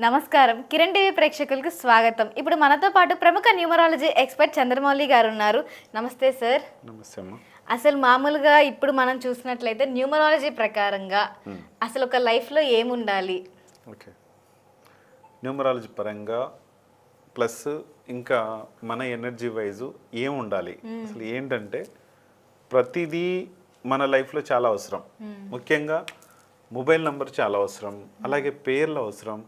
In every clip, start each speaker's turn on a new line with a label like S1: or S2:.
S1: నమస్కారం. కిరణ్ టీవీ ప్రేక్షకులకు స్వాగతం. ఇప్పుడు మనతో పాటు ప్రముఖ న్యూమరాలజీ ఎక్స్పర్ట్ చంద్రమౌళి గారు ఉన్నారు. నమస్తే సార్.
S2: నమస్తే అమ్మ.
S1: అసలు మామూలుగా ఇప్పుడు మనం చూసినట్లయితే న్యూమరాలజీ ప్రకారంగా అసలు ఒక లైఫ్లో ఏముండాలి?
S2: ఓకే. న్యూమరాలజీ పరంగా ప్లస్ ఇంకా మన ఎనర్జీ వైజు ఏం ఉండాలి అసలు ఏంటంటే ప్రతిదీ మన లైఫ్లో చాలా అవసరం. ముఖ్యంగా మొబైల్ నంబర్ చాలా అవసరం. అలాగే పేర్లు అవసరం.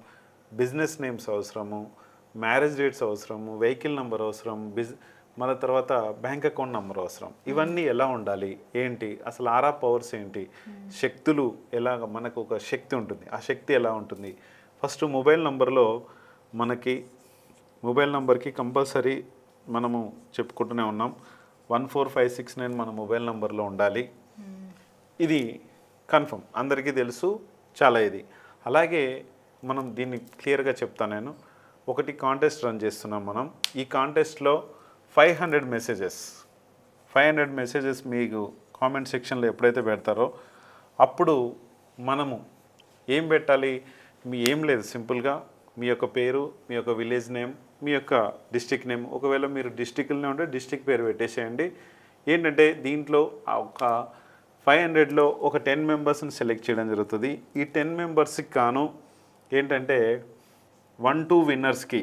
S2: బిజినెస్ నేమ్స్ అవసరము మ్యారేజ్ డేట్స్ అవసరము వెహికల్ నెంబర్ అవసరం బిజ్ మన తర్వాత బ్యాంక్ అకౌంట్ నెంబర్ అవసరం. ఇవన్నీ ఎలా ఉండాలి? ఏంటి? అసలు ఆరా పవర్స్ ఏంటి? శక్తులు ఎలాగ మనకు ఒక శక్తి ఉంటుంది. ఆ శక్తి ఎలా ఉంటుంది? ఫస్ట్ మొబైల్ నంబర్లో మనకి మొబైల్ నంబర్కి కంపల్సరీ మనము చెప్పుకుంటూనే ఉన్నాం. One four five six nine మన మొబైల్ నంబర్లో ఉండాలి. ఇది కన్ఫర్మ్. అందరికీ తెలుసు చాలా ఇది. అలాగే మనం దీన్ని క్లియర్గా చెప్తాను నేను. ఒకటి కాంటెస్ట్ రన్ చేస్తున్నాం మనం. ఈ కాంటెస్ట్లో five hundred messages five hundred messages మీకు కామెంట్ సెక్షన్లో ఎప్పుడైతే పెడతారో అప్పుడు మనము ఏం పెట్టాలి? మీ ఏం లేదు సింపుల్గా. మీ యొక్క పేరు మీ యొక్క విలేజ్ నేమ్ మీ యొక్క డిస్టిక్ నేమ్ ఒకవేళ మీరు డిస్టిక్లోనే ఉంటే డిస్టిక్ పేరు పెట్టేసేయండి. ఏంటంటే దీంట్లో ఒక ఫైవ్ హండ్రెడ్లో ఒక టెన్ మెంబర్స్ని సెలెక్ట్ చేయడం జరుగుతుంది. ఈ టెన్ మెంబర్స్కి కాను ఏంటంటే వన్ టూ విన్నర్స్కి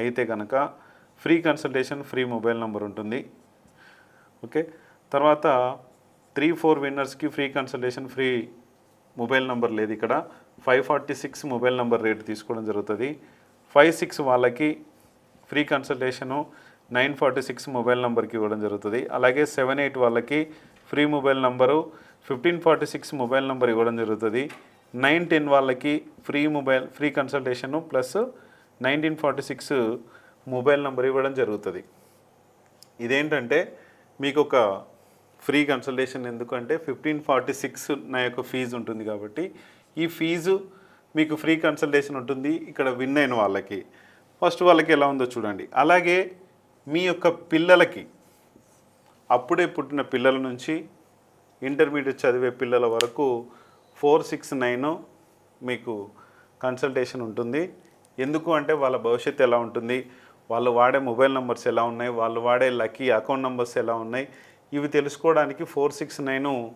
S2: అయితే కనుక free consultation free mobile number ఉంటుంది. ఓకే? తర్వాత three four విన్నర్స్కి free consultation free mobile number లేదు ఇక్కడ. Five forty six mobile number rate తీసుకోవడం జరుగుతుంది. ఫైవ్ సిక్స్ వాళ్ళకి free consultation nine forty six mobile నెంబర్కి ఇవ్వడం జరుగుతుంది. అలాగే సెవెన్ ఎయిట్ వాళ్ళకి free mobile number fifteen forty six mobile number ఇవ్వడం జరుగుతుంది. నైన్ టెన్ వాళ్ళకి free mobile free consultation plus nineteen forty six mobile number ఇవ్వడం జరుగుతుంది. ఇదేంటంటే మీకు ఒక ఫ్రీ కన్సల్టేషన్ ఎందుకంటే ఫిఫ్టీన్ ఫార్టీ సిక్స్ నా యొక్క ఫీజు ఉంటుంది కాబట్టి ఈ ఫీజు మీకు ఫ్రీ కన్సల్టేషన్ ఉంటుంది ఇక్కడ విన్ అయిన వాళ్ళకి. ఫస్ట్ వాళ్ళకి ఎలా ఉందో చూడండి. అలాగే మీ యొక్క పిల్లలకి అప్పుడే పుట్టిన పిల్లల నుంచి ఇంటర్మీడియట్ చదివే పిల్లల వరకు ఫోర్ సిక్స్ నైన్ మీకు కన్సల్టేషన్ ఉంటుంది. ఎందుకు అంటే వాళ్ళ భవిష్యత్తు ఎలా ఉంటుంది? వాళ్ళు వాడే మొబైల్ నెంబర్స్ ఎలా ఉన్నాయి? వాళ్ళు వాడే లక్కీ అకౌంట్ నెంబర్స్ ఎలా ఉన్నాయి? ఇవి తెలుసుకోవడానికి ఫోర్ సిక్స్ నైన్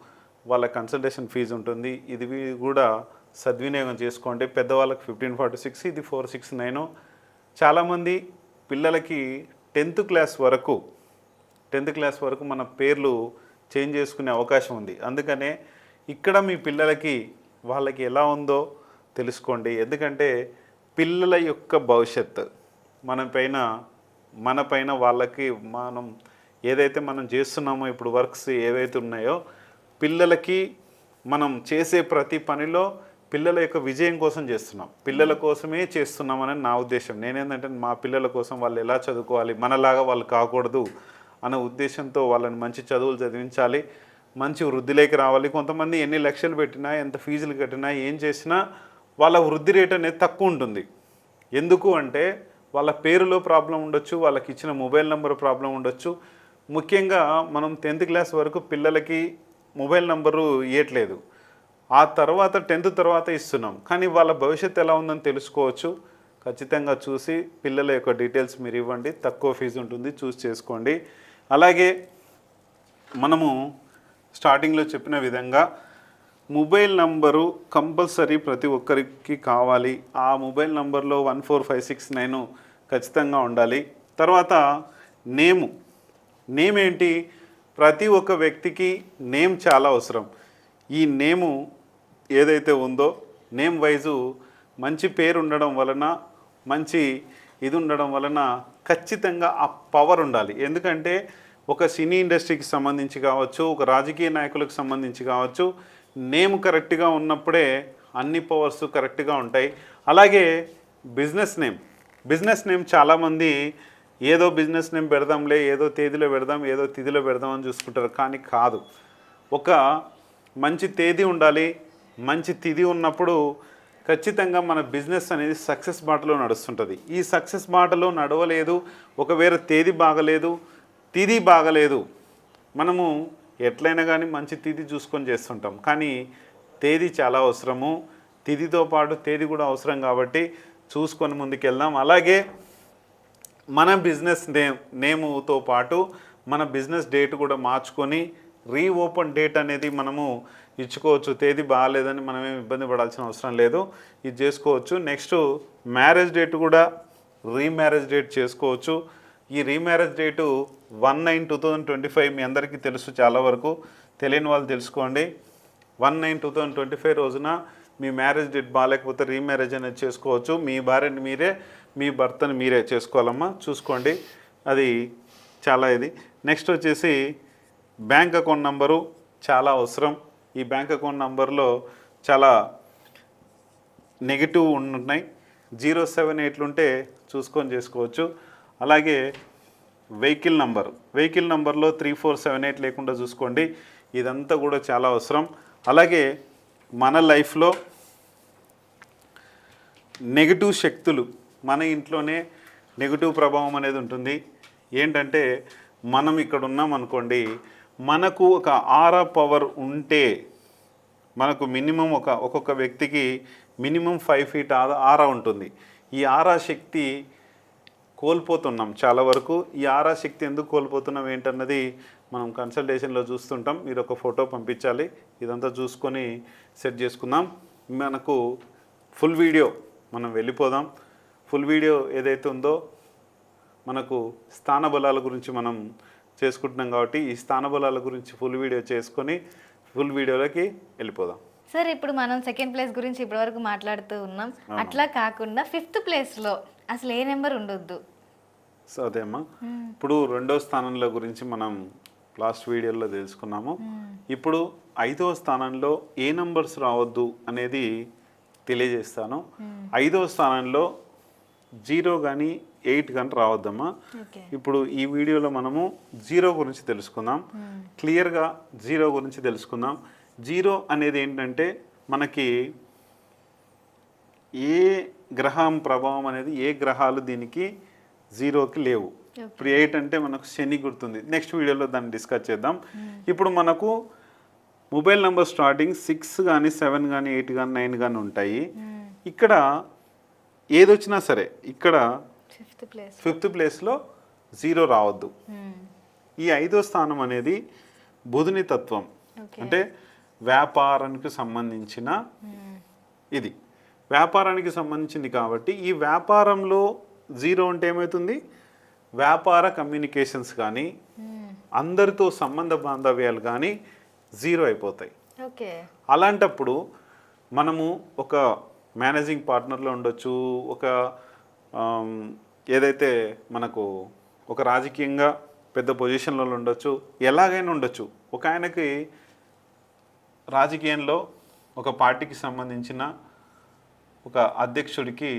S2: వాళ్ళ కన్సల్టేషన్ ఫీజు ఉంటుంది. ఇది కూడా సద్వినియోగం చేసుకోండి. పెద్దవాళ్ళకి ఫిఫ్టీన్ ఫార్టీ సిక్స్ ఇది ఫోర్ సిక్స్ నైన్. చాలామంది పిల్లలకి టెన్త్ క్లాస్ వరకు టెన్త్ క్లాస్ వరకు మన పేర్లు చేంజ్ చేసుకునే అవకాశం ఉంది. అందుకనే ఇక్కడ మీ పిల్లలకి వాళ్ళకి ఎలా ఉందో తెలుసుకోండి. ఎందుకంటే పిల్లల యొక్క భవిష్యత్ మన పైన మన పైన వాళ్ళకి మనం ఏదైతే మనం చేస్తున్నామో ఇప్పుడు వర్క్స్ ఏవైతే ఉన్నాయో పిల్లలకి మనం చేసే ప్రతి పనిలో పిల్లల యొక్క విజయం కోసం చేస్తున్నాం. పిల్లల కోసమే చేస్తున్నామని నా ఉద్దేశం. నేనేంటంటే మా పిల్లల కోసం వాళ్ళు ఎలా చదువుకోవాలి మనలాగా వాళ్ళు కాకూడదు అనే ఉద్దేశంతో వాళ్ళని మంచి చదువులు చదివించాలి. మంచి వృద్ధిలోకి రావాలి. కొంతమంది ఎన్ని లక్షలు పెట్టినా ఎంత ఫీజులు కట్టినా ఏం చేసినా వాళ్ళ వృద్ధి రేట్ అనేది తక్కువ ఉంటుంది. ఎందుకు అంటే వాళ్ళ పేరులో ప్రాబ్లం ఉండొచ్చు వాళ్ళకి ఇచ్చిన మొబైల్ నెంబర్ ప్రాబ్లం ఉండొచ్చు. ముఖ్యంగా మనం టెన్త్ క్లాస్ వరకు పిల్లలకి మొబైల్ నెంబరు ఇవ్వట్లేదు ఆ తర్వాత టెన్త్ తర్వాత ఇస్తున్నాం. కానీ వాళ్ళ భవిష్యత్తు ఎలా ఉందని తెలుసుకోవచ్చు. ఖచ్చితంగా చూసి పిల్లల యొక్క డీటెయిల్స్ మీరు ఇవ్వండి. తక్కువ ఫీజు ఉంటుంది చూసి చేసుకోండి. అలాగే మనము స్టార్టింగ్లో చెప్పిన విధంగా మొబైల్ నంబరు కంపల్సరీ ప్రతి ఒక్కరికి కావాలి. ఆ మొబైల్ నంబర్లో one four five six nine ఖచ్చితంగా ఉండాలి. తర్వాత నేము. నేమ్ ఏంటి? ప్రతి ఒక్క వ్యక్తికి నేమ్ చాలా అవసరం. ఈ నేము ఏదైతే ఉందో నేమ్ వైజు మంచి పేరు ఉండడం వలన మంచి ఇది ఉండడం వలన ఖచ్చితంగా ఆ పవర్ ఉండాలి. ఎందుకంటే ఒక సినీ ఇండస్ట్రీకి సంబంధించి కావచ్చు ఒక రాజకీయ నాయకులకు సంబంధించి కావచ్చు నేమ్ కరెక్ట్గా ఉన్నప్పుడే అన్ని పవర్స్ కరెక్ట్గా ఉంటాయి. అలాగే బిజినెస్ నేమ్. బిజినెస్ నేమ్ చాలామంది ఏదో బిజినెస్ నేమ్ పెడదాంలే ఏదో తేదీలో పెడదాం ఏదో తిథిలో పెడదాం అని చూసుకుంటారు. కానీ కాదు. ఒక మంచి తేదీ ఉండాలి మంచి తిథి ఉన్నప్పుడు ఖచ్చితంగా మన బిజినెస్ అనేది సక్సెస్ బాటలో నడుస్తుంటుంది. ఈ సక్సెస్ బాటలో నడవలేదు ఒకవేళ తేదీ బాగలేదు తిథి బాగలేదు. మనము ఎట్లయినా కానీ మంచి తిథి చూసుకొని చేస్తుంటాం. కానీ తేదీ చాలా అవసరము. తిథితో పాటు తేదీ కూడా అవసరం కాబట్టి చూసుకొని ముందుకెళ్దాం. అలాగే మన బిజినెస్ నేమ్ నేముతో పాటు మన బిజినెస్ డేట్ కూడా మార్చుకొని రీఓపెన్ డేట్ అనేది మనము ఇచ్చుకోవచ్చు. తేదీ బాగాలేదని మనం ఇబ్బంది పడాల్సిన అవసరం లేదు. ఇది చేసుకోవచ్చు. నెక్స్ట్ మ్యారేజ్ డేట్ కూడా రీమ్యారేజ్ డేట్ చేసుకోవచ్చు. ఈ remarriage date one nine two thousand twenty five మీ అందరికీ తెలుసు చాలా వరకు. తెలియని వాళ్ళు తెలుసుకోండి. One nine two thousand twenty five రోజున మీ మ్యారేజ్ డేట్ బాగాలేకపోతే రీమ్యారేజ్ అనేది చేసుకోవచ్చు. మీ భార్యని మీరే మీ భర్తని మీరే చేసుకోవాలమ్మా. చూసుకోండి. అది చాలా ఇది. నెక్స్ట్ వచ్చేసి బ్యాంక్ అకౌంట్ నంబరు చాలా అవసరం. ఈ బ్యాంక్ అకౌంట్ నంబర్లో చాలా నెగిటివ్ ఉన్నాయి జీరో సెవెన్ ఎయిట్లు ఉంటే చూసుకొని చేసుకోవచ్చు. అలాగే వెహికల్ నంబర్ వెహికల్ నంబర్లో త్రీ ఫోర్ సెవెన్ ఎయిట్ లేకుండా చూసుకోండి. ఇదంతా కూడా చాలా అవసరం. అలాగే మన లైఫ్లో నెగిటివ్ శక్తులు మన ఇంట్లోనే నెగిటివ్ ప్రభావం అనేది ఉంటుంది. ఏంటంటే మనం ఇక్కడ ఉన్నాం అనుకోండి మనకు ఒక ఆరా పవర్ ఉంటే మనకు మినిమం ఒక ఒక్కొక్క వ్యక్తికి minimum five feet aura aura ఉంటుంది. ఈ ఆరా శక్తి కోల్పోతున్నాం చాలా వరకు. ఈ ఆరా శక్తి ఎందుకు కోల్పోతున్నాం ఏంటన్నది మనం కన్సల్టేషన్లో చూస్తుంటాం. మీరు ఒక ఫోటో పంపించాలి. ఇదంతా చూసుకొని సెట్ చేసుకుందాం. మనకు ఫుల్ వీడియో మనం వెళ్ళిపోదాం. ఫుల్ వీడియో ఏదైతే ఉందో మనకు స్థాన బలాల గురించి మనం చేసుకుంటున్నాం కాబట్టి ఈ స్థాన బలాల గురించి ఫుల్ వీడియో చేసుకొని ఫుల్ వీడియోలోకి వెళ్ళిపోదాం.
S1: సార్ ఇప్పుడు మనం సెకండ్ ప్లేస్ గురించి ఇప్పటివరకు మాట్లాడుతూ ఉన్నాం. అట్లా కాకుండా ఫిఫ్త్ ప్లేస్లో అసలు ఏ నెంబర్ ఉండొద్దు.
S2: సో అదేమ్మా ఇప్పుడు రెండో స్థానంలో గురించి మనం లాస్ట్ వీడియోలో తెలుసుకున్నాము. ఇప్పుడు ఐదవ స్థానంలో ఏ నంబర్స్ రావద్దు అనేది తెలియజేస్తాను. ఐదవ స్థానంలో జీరో కానీ ఎయిట్ కానీ రావద్దమ్మా. ఇప్పుడు ఈ వీడియోలో మనము జీరో గురించి తెలుసుకుందాం. క్లియర్గా జీరో గురించి తెలుసుకుందాం. జీరో అనేది ఏంటంటే మనకి ఏ గ్రహం ప్రభావం అనేది ఏ గ్రహాలు దీనికి జీరోకి లేవు. ఇప్పుడు ఎయిట్ అంటే మనకు శని గుర్తుంది. నెక్స్ట్ వీడియోలో దాన్ని డిస్కస్ చేద్దాం. ఇప్పుడు మనకు మొబైల్ నెంబర్ స్టార్టింగ్ సిక్స్ కానీ సెవెన్ కానీ ఎయిట్ కానీ నైన్ కానీ ఉంటాయి. ఇక్కడ ఏదొచ్చినా సరే ఇక్కడ
S1: ఫిఫ్త్ ప్లేస్.
S2: ఫిఫ్త్ ప్లేస్లో జీరో రావద్దు. ఈ ఐదో స్థానం అనేది బుధుని తత్వం. అంటే వ్యాపారానికి సంబంధించిన ఇది. వ్యాపారానికి సంబంధించింది కాబట్టి ఈ వ్యాపారంలో జీరో అంటే ఏమవుతుంది వ్యాపార కమ్యూనికేషన్స్ కానీ అందరితో సంబంధ బాంధవ్యాలు కానీ జీరో అయిపోతాయి.
S1: ఓకే.
S2: అలాంటప్పుడు మనము ఒక మేనేజింగ్ పార్ట్నర్లో ఉండొచ్చు ఒక ఏదైతే మనకు ఒక రాజకీయంగా పెద్ద పొజిషన్లో ఉండొచ్చు ఎలాగైనా ఉండొచ్చు. ఒక ఆయనకి రాజకీయంలో ఒక పార్టీకి సంబంధించిన ఒక అధ్యక్షుడికి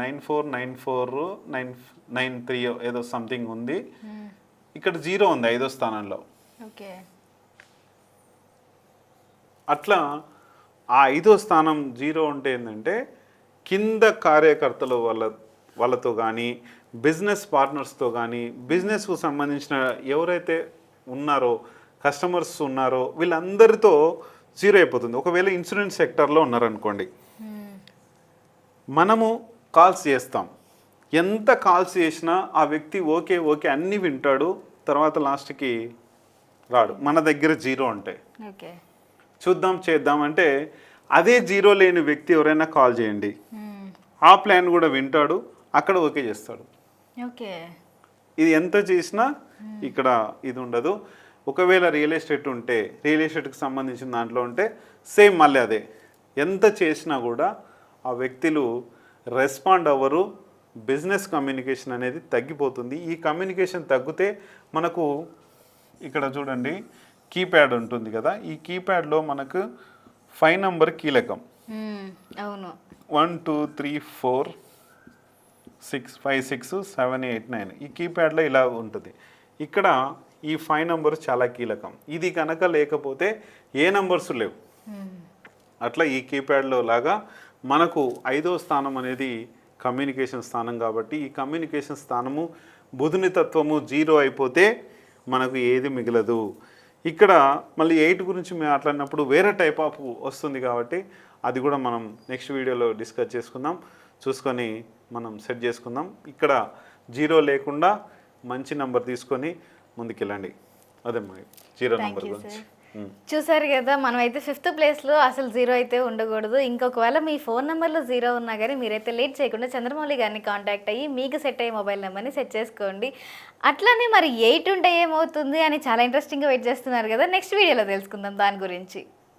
S2: nine four nine four nine nine three ఏదో సంథింగ్ ఉంది. ఇక్కడ జీరో ఉంది ఐదో స్థానంలో.
S1: ఓకే.
S2: అట్లా ఆ ఐదో స్థానం జీరో ఉంటే ఏంటంటే కింద కార్యకర్తలు వాళ్ళ వాళ్ళతో కానీ బిజినెస్ పార్ట్నర్స్తో కానీ బిజినెస్కు సంబంధించిన ఎవరైతే ఉన్నారో కస్టమర్స్ ఉన్నారో వీళ్ళందరితో జీరో అయిపోతుంది. ఒకవేళ ఇన్సూరెన్స్ సెక్టర్లో ఉన్నారనుకోండి. మనము కాల్స్ చేస్తాం. ఎంత కాల్స్ చేసినా ఆ వ్యక్తి ఓకే ఓకే అన్నీ వింటాడు తర్వాత లాస్ట్కి రాడు. మన దగ్గర జీరో ఉంటాయి
S1: ఓకే.
S2: చూద్దాం చేద్దాం అంటే అదే జీరో లేని వ్యక్తి ఎవరైనా కాల్ చేయండి. ఆ ప్లాన్ కూడా వింటాడు అక్కడ ఓకే చేస్తాడు.
S1: ఓకే.
S2: ఇది ఎంత చేసినా ఇక్కడ ఇది ఉండదు. ఒకవేళ రియల్ ఎస్టేట్ ఉంటే రియల్ ఎస్టేట్కి సంబంధించిన దాంట్లో ఉంటే సేమ్ మళ్ళీ అదే. ఎంత చేసినా కూడా ఆ వ్యక్తులు రెస్పాండ్ అవ్వరు. బిజినెస్ కమ్యూనికేషన్ అనేది తగ్గిపోతుంది. ఈ కమ్యూనికేషన్ తగ్గితే మనకు ఇక్కడ చూడండి కీప్యాడ్ ఉంటుంది కదా. ఈ కీప్యాడ్లో మనకు ఫైవ్ నంబర్ కీలకం.
S1: అవును.
S2: One two three four six five six seven eight nine ఈ కీప్యాడ్లో ఇలా ఉంటుంది. ఇక్కడ ఈ ఫైవ్ నంబర్ చాలా కీలకం. ఇది కనుక లేకపోతే ఏ నంబర్స్ లేవు. అట్లా ఈ కీప్యాడ్లో లాగా మనకు ఐదో స్థానం అనేది కమ్యూనికేషన్ స్థానం కాబట్టి ఈ కమ్యూనికేషన్ స్థానము బుధుని తత్వము జీరో అయిపోతే మనకు ఏది మిగలదు. ఇక్కడ మళ్ళీ ఎయిట్ గురించి మాట్లాడినప్పుడు వేరే టైప్ ఆఫ్ వస్తుంది కాబట్టి అది కూడా మనం నెక్స్ట్ వీడియోలో డిస్కస్ చేసుకుందాం. చూసుకొని మనం సెట్ చేసుకుందాం. ఇక్కడ జీరో లేకుండా మంచి నెంబర్ తీసుకొని ముందుకెళ్ళండి. అదే మరి జీరో నెంబర్ గురించి.
S1: చూసారు కదా మనం అయితే ఫిఫ్త్ ప్లేస్లో అసలు జీరో అయితే ఉండకూడదు. ఇంకొకవేళ మీ ఫోన్ నెంబర్లో జీరో ఉన్నా కానీ మీరైతే లేట్ చేయకుండా చంద్రమౌళి గారిని కాంటాక్ట్ అయ్యి మీకు సెట్ అయ్యే మొబైల్ నెంబర్ని సెట్ చేసుకోండి. అట్లానే మరి ఎయిట్ ఉంటే ఏమవుతుంది అని చాలా ఇంట్రెస్టింగ్గా వెయిట్ చేస్తున్నారు కదా నెక్స్ట్ వీడియోలో తెలుసుకుందాం దాని గురించి.